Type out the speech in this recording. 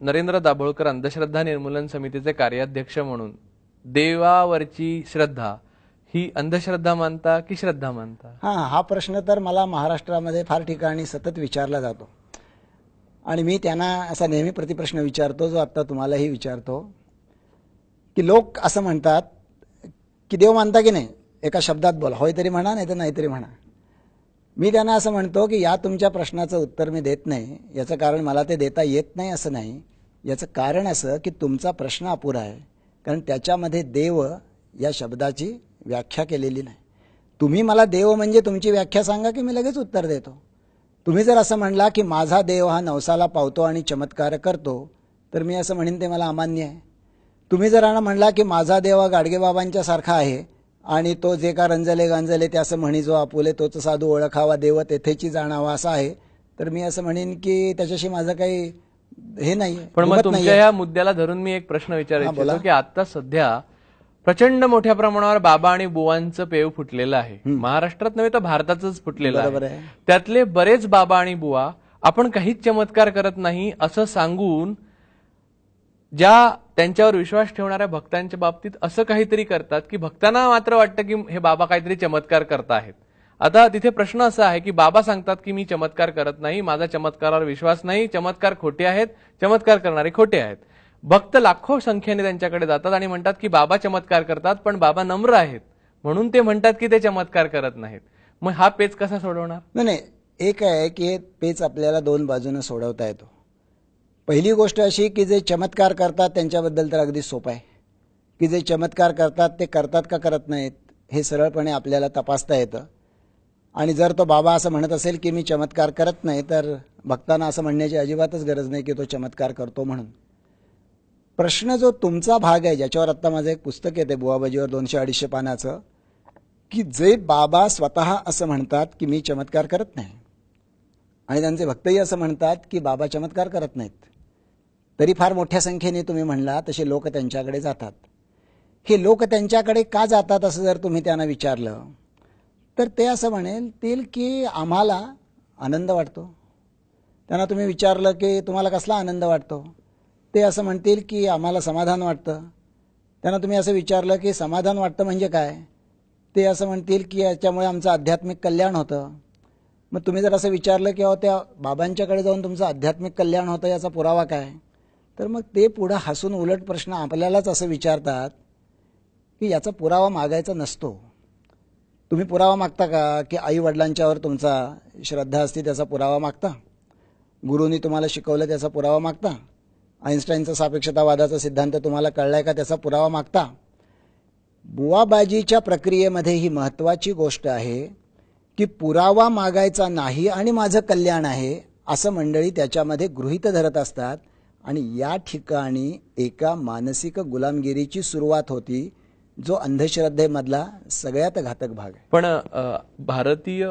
नरेंद्र दाभोळकर अंधश्रद्धा निर्मूलन समितीचे कार्याध्यक्ष म्हणून देवावरची श्रद्धा ही अंधश्रद्धा मानता की श्रद्धा मानता? हां हा प्रश्न तर मला महाराष्ट्रामध्ये फार ठिकाणी सतत विचारला जातो. आणि मी त्यांना असा नेहमी प्रतिप्रश्न विचारतो जो आत्ता तुम्हालाही विचारतो की लोक असं म्हणतात की देव मानता की नाही? एका शब्दात बोला होय तरी म्हणा नाही तर नाहीतरी म्हणा. मी त्यांना असं म्हणतो की या तुमच्या प्रश्नाचं उत्तर मी देत नाही. याचं कारण मला ते देता येत नाही असं नाही. याचं कारण असं की तुमचा प्रश्न अपुरा आहे. कारण त्याच्यामध्ये देव या शब्दाची व्याख्या केलेली नाही. तुम्ही मला देव म्हणजे तुमची व्याख्या सांगा की मी लगेच उत्तर देतो. तुम्ही जर असं म्हणला की माझा देव हा नवसाला पावतो आणि चमत्कार करतो तर मी असं म्हणेन ते मला अमान्य आहे. तुम्ही जर म्हणला की माझा देव हा गाडगेबाबांच्या सारखा आहे आणि तो जे का रंजले गांजले ते असं म्हणी जो आपुले तोच साधू ओळखावा देव तेथेची जाणावा असा आहे. तर मी असं म्हणेन की त्याच्याशी माझं काही हे नाही पण मग तुमच्या या मुद्द्याला धरून मी एक प्रश्न विचारू बोला. इच्छितो की आता सध्या प्रचंड मोठ्या प्रमाणावर बाबा आणि बुवांचं पेव फुटलेलं आहे. महाराष्ट्रात नव्हे तर भारताचंच फुटलेलं आहे. त्यातले बरेच बाबा आणि बुवा आपण काहीच चमत्कार करत नाही असं सांगून ज्या त्यांच्यावर विश्वास ठेवणाऱ्या भक्तांच्या बाबतीत असं काहीतरी करतात की भक्तांना मात्र वाटतं की हे बाबा काहीतरी चमत्कार करत आहेत. आता तिथे प्रश्न असा आहे की बाबा सांगतात की मी चमत्कार करत नाही माझा चमत्कारावर विश्वास नाही चमत्कार खोटे आहेत चमत्कार करणारे खोटे आहेत. भक्त लाखो संख्येने त्यांच्याकडे जातात आणि म्हणतात की बाबा चमत्कार करतात पण बाबा नम्र आहेत. म्हणून ते म्हणतात की ते चमत्कार करत नाहीत. मग हा पेच कसा सोडवणार? नाही नाही. एक आहे की पेच आपल्याला दोन बाजूनं सोडवता येतो. पहिली गोष्ट अशी की जे चमत्कार करतात त्यांच्याबद्दल तर अगदी सोपं आहे. की जे चमत्कार करतात ते करतात का करत नाहीत हे सरळपणे आपल्याला तपासता येतं. आणि जर तो बाबा असं म्हणत असेल की मी चमत्कार करत नाही तर भक्तांना असं म्हणण्याची अजिबातच गरज नाही की तो चमत्कार करतो म्हणून. प्रश्न जो तुमचा भाग आहे ज्याच्यावर आत्ता माझं एक पुस्तक येते बुवाबाजीवर दोनशे अडीचशे पानाचं की जे बाबा स्वतः असं म्हणतात की मी चमत्कार करत नाही. आणि त्यांचे भक्तही असं म्हणतात की बाबा चमत्कार करत नाहीत. तरी फार मोठ्या संख्येने तुम्ही म्हणला तसे लोक त्यांच्याकडे जातात. हे लोक त्यांच्याकडे का जातात असं जर तुम्ही त्यांना विचारलं तर ते असं म्हणेल की आम्हाला आनंद वाटतो. त्यांना तुम्ही विचारलं की तुम्हाला कसला आनंद वाटतो? ते असं म्हणतील की आम्हाला समाधान वाटतं. त्यांना तुम्ही असं विचारलं की समाधान वाटतं म्हणजे काय? ते असं म्हणतील की याच्यामुळे आमचं आध्यात्मिक कल्याण होतं. मग तुम्ही जर असं विचारलं की अहो त्या बाबांच्याकडे जाऊन तुमचं आध्यात्मिक कल्याण होतं याचा पुरावा काय? तर मग ते पुढं हसून उलट प्रश्न आपल्यालाच असं विचारतात की याचा पुरावा मागायचा नसतो. तुम्ही पुरावा मागता का? की आई वडिलांच्यावर तुमचा श्रद्धा असते त्याचा पुरावा मागता? गुरुनी तुम्हाला शिकवलं त्याचा पुरावा मागता? आईन्स्टाईनचा सापेक्षतावादाचा सिद्धांत तुम्हाला कळलाय का त्याचा पुरावा मागता? बुवाबाजीच्या प्रक्रियेमध्ये ही महत्त्वाची गोष्ट आहे की पुरावा मागायचा नाही आणि माझं कल्याण आहे असं मंडळी त्याच्यामध्ये गृहीत धरत असतात. आणि या ठिकाणी एका मानसिक गुलामगिरीची सुरुवात होती जो अंधश्रद्धेमधला सगळ्यात घातक भाग आहे. पण भारतीय